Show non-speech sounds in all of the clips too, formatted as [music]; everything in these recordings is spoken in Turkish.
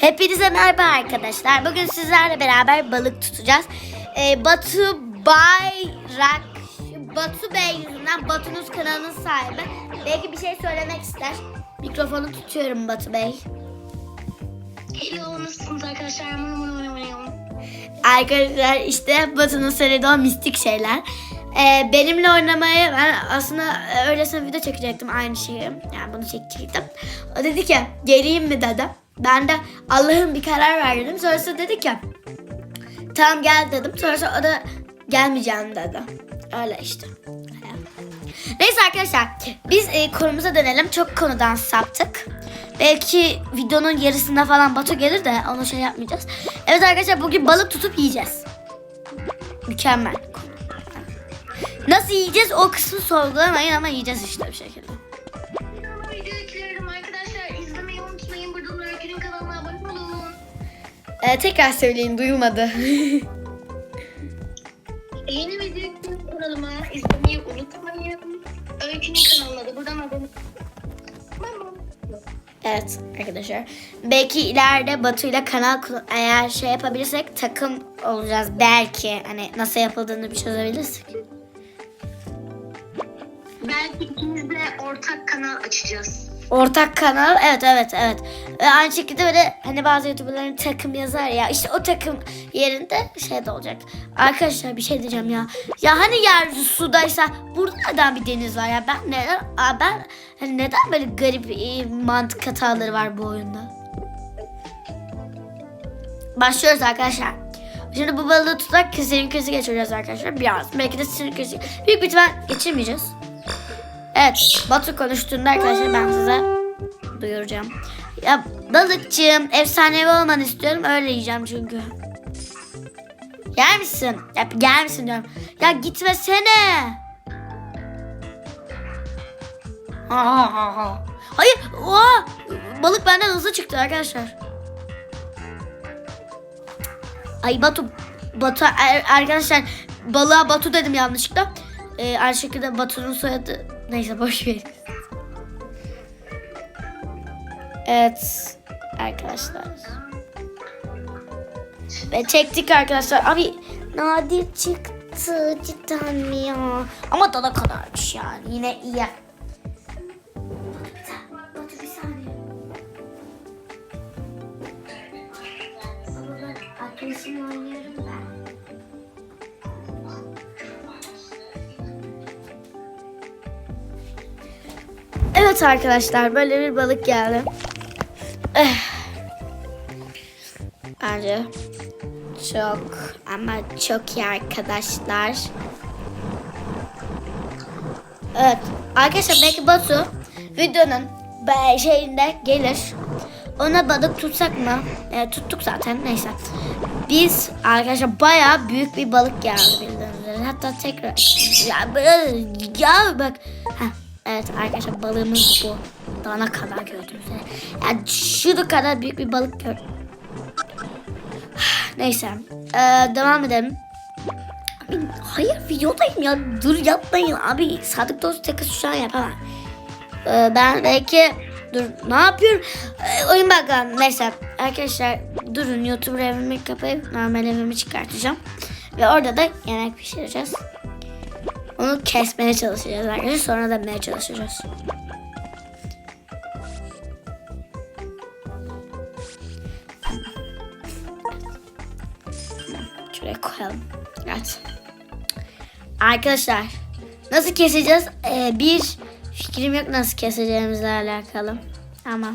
Hepinize merhaba arkadaşlar. Bugün sizlerle beraber balık tutacağız. Ee, Batu Bayrak, Batu Bey yüzünden Batu'nuz kanalının sahibi. Belki bir şey söylemek ister. Mikrofonu tutuyorum Batu Bey. Hello, nasılsınız arkadaşlar? Arkadaşlar işte Batu'nun söylediği o mistik şeyler. Ee, benimle oynamayı ben aslında öylesine video çekecektim aynı şeyi. Yani bunu çekecektim. O dedi ki geleyim mi dedi. Ben de Allah'ın bir karar ver dedim. Sonrasında dedi ki tamam gel dedim. Sonrasında o da gelmeyeceğim dedi. Öyle işte. Neyse arkadaşlar biz e, konumuza dönelim. Çok konudan saptık. Belki videonun yarısında falan Batu gelir de onu şey yapmayacağız. Evet arkadaşlar bugün balık tutup yiyeceğiz. Mükemmel. Nasıl yiyeceğiz o kısmı sorgulamayın ama yiyeceğiz işte bir şekilde. Ee, tekrar söyleyin duyulmadı. [laughs] Yeni ekliyorum kanalıma. İzlemeyi unutmayın. Öykü'nün kanalına da buradan abone evet arkadaşlar. Belki ileride Batu ile kanal eğer şey yapabilirsek takım olacağız. Belki hani nasıl yapıldığını bir çözebilirsek. Belki ikimiz de ortak kanal açacağız. Ortak kanal evet evet evet. Ve aynı şekilde böyle hani bazı youtuberların takım yazar ya işte o takım yerinde şey de olacak. Arkadaşlar bir şey diyeceğim ya. Ya hani yeryüzü sudaysa burada neden bir deniz var ya? Ben neden ben hani neden böyle garip e, mantık hataları var bu oyunda? Başlıyoruz arkadaşlar. Şimdi bu balığı tutarak sinir krizi geçireceğiz arkadaşlar. Biraz. Belki de sinir krizi. Büyük bir ihtimal geçirmeyeceğiz. Evet, Batu konuştuğunda arkadaşlar ben size duyuracağım. Ya balıkçığım, efsanevi olmanı istiyorum. Öyle yiyeceğim çünkü. Gel misin? Ya, gel misin diyorum. Ya gitmesene. Ha, ha, ha, ha. Hayır, oha! balık benden hızlı çıktı arkadaşlar. Ay Batu, Batu ar- arkadaşlar balığa Batu dedim yanlışlıkla. Ee, aynı şekilde Batu'nun soyadı neyse boş ver. Evet arkadaşlar. Ve çektik arkadaşlar. Abi nadir çıktı cidden mi ya? Ama dana kadarmış yani yine iyi. Arkadaşımla oynuyorum ben. Evet arkadaşlar böyle bir balık geldi. Eh. Bence çok ama çok iyi arkadaşlar. Evet arkadaşlar belki Batu videonun şeyinde gelir. Ona balık tutsak mı? E, tuttuk zaten neyse. Biz arkadaşlar bayağı büyük bir balık geldi bildiğiniz. Hatta tekrar ya, ya bak. Heh, evet arkadaşlar balığımız bu. Dana kadar gördüğünüz üzere. Yani şu kadar büyük bir balık gördüm. [sighs] Neyse. Ee, devam edelim. Abi, hayır videodayım ya. Dur yapmayın abi. Sadık dost tekası şu an yapamam. Ee, ben belki dur ne yapıyorum? Ee, oyun bakalım. Neyse arkadaşlar durun YouTube evimi kapayıp normal evimi çıkartacağım. Ve orada da yemek pişireceğiz. Onu kesmeye çalışacağız arkadaşlar. Sonra demeye çalışacağız. Şuraya koyalım. Evet. Arkadaşlar nasıl keseceğiz? Ee, bir fikrim yok nasıl keseceğimizle alakalı. Ama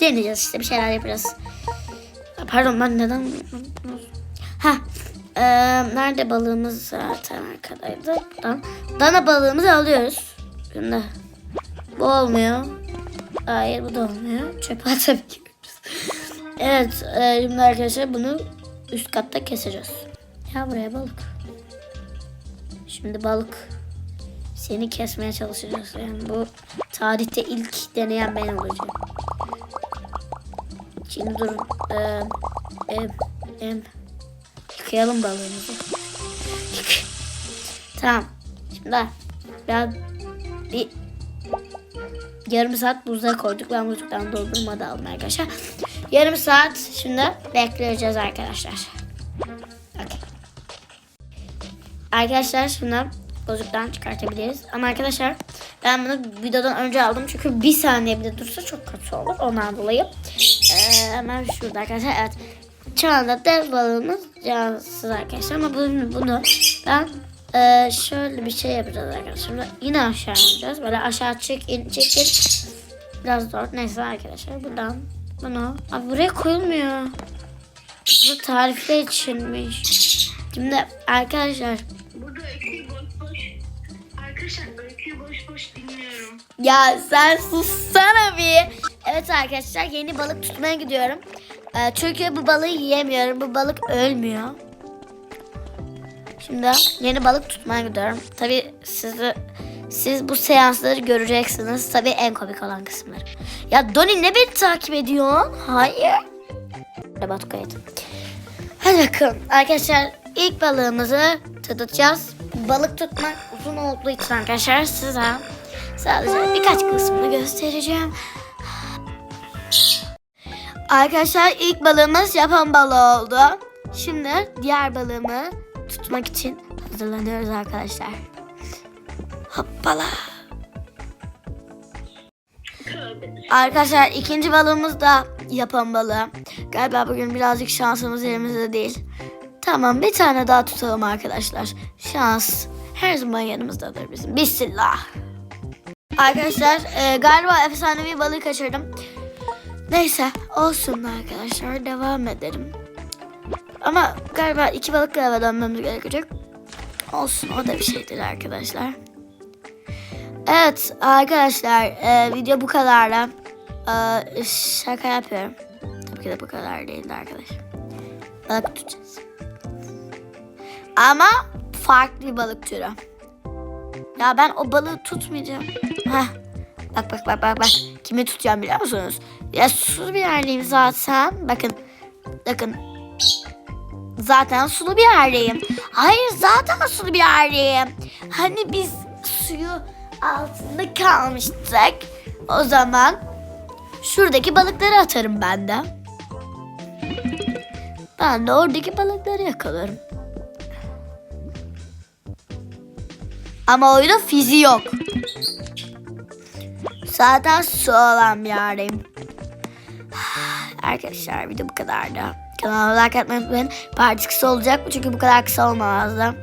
deneyeceğiz işte bir şeyler yapacağız. Pardon ben neden ee, nerede balığımız zaten arkadaydı. Buradan. Dana balığımızı alıyoruz. Şimdi bu olmuyor. Hayır bu da olmuyor. Çöpe atabiliyoruz. Evet e, şimdi arkadaşlar bunu üst katta keseceğiz. Ya buraya balık. Şimdi balık. Seni kesmeye çalışacağız. Yani bu tarihte ilk deneyen ben olacağım. Şimdi dur. Ee, em, em. Yıkayalım balığımızı. Tamam. Şimdi ben bir yarım saat buzluğa koyduk. Ben buzluktan doldurma da aldım arkadaşlar. yarım saat şimdi bekleyeceğiz arkadaşlar. Okey. Arkadaşlar şimdi bozuktan çıkartabiliriz. Ama arkadaşlar ben bunu videodan önce aldım. Çünkü bir saniye bile dursa çok kötü olur. Ondan dolayı. Ee, hemen şurada arkadaşlar. Evet. Şu anda dev balığımız cansız arkadaşlar. Ama bunu, bunu ben e, şöyle bir şey yapacağız arkadaşlar. Yine aşağı ineceğiz. Böyle aşağı çek in çek in. Biraz zor. Neyse arkadaşlar buradan bunu. Abi buraya koyulmuyor. Bu tarifler içinmiş. Şimdi arkadaşlar Burada öyküyü boş boş. Arkadaşlar öyküyü boş boş dinliyorum. Ya sen sussana bir. Evet arkadaşlar yeni balık tutmaya gidiyorum. Ee, çünkü bu balığı yiyemiyorum. Bu balık ölmüyor. Şimdi yeni balık tutmaya gidiyorum. Tabi sizi siz bu seansları göreceksiniz. Tabi en komik olan kısımları. Ya Doni ne beni takip ediyor? Hayır. Batu kayıt. Hadi bakalım. Arkadaşlar ilk balığımızı tutacağız. Balık tutmak uzun olduğu için arkadaşlar size sadece birkaç kısmını göstereceğim. Arkadaşlar ilk balığımız yapan balığı oldu. Şimdi diğer balığımı tutmak için hazırlanıyoruz arkadaşlar. Hoppala. Arkadaşlar ikinci balığımız da yapan balığı. Galiba bugün birazcık şansımız elimizde değil. Tamam bir tane daha tutalım arkadaşlar. Şans her zaman yanımızdadır bizim. Bismillah. Arkadaşlar e, galiba efsanevi balığı kaçırdım. Neyse olsun arkadaşlar devam edelim. Ama galiba iki balıkla eve dönmemiz gerekecek. Olsun o da bir şeydir arkadaşlar. Evet arkadaşlar e, video bu kadardı. E, şaka yapıyorum. Tabii ki de bu kadar değildi arkadaşlar. Balık tutacağız. Ama farklı bir balık türü. Ya ben o balığı tutmayacağım. Heh. Bak bak bak bak bak. Kimi tutacağım biliyor musunuz? Ya sulu bir yerdeyim zaten. Bakın. Bakın. Zaten sulu bir yerdeyim. Hayır zaten sulu bir yerdeyim. Hani biz suyu altında kalmıştık. O zaman şuradaki balıkları atarım ben de. Ben de oradaki balıkları yakalarım. Ama oyunun fiziği yok. Zaten su olan bir yerdeyim. Arkadaşlar video bu kadardı. Kanalıma like atmayı unutmayın. Parti kısa olacak mı? Çünkü bu kadar kısa olmazdı.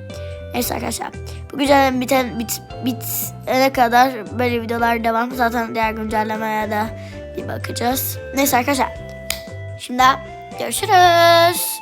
Neyse arkadaşlar. Bu güncelleme biten, bit, bitene kadar böyle videolar devam. Zaten diğer güncellemeye de bir bakacağız. Neyse arkadaşlar. Şimdi görüşürüz.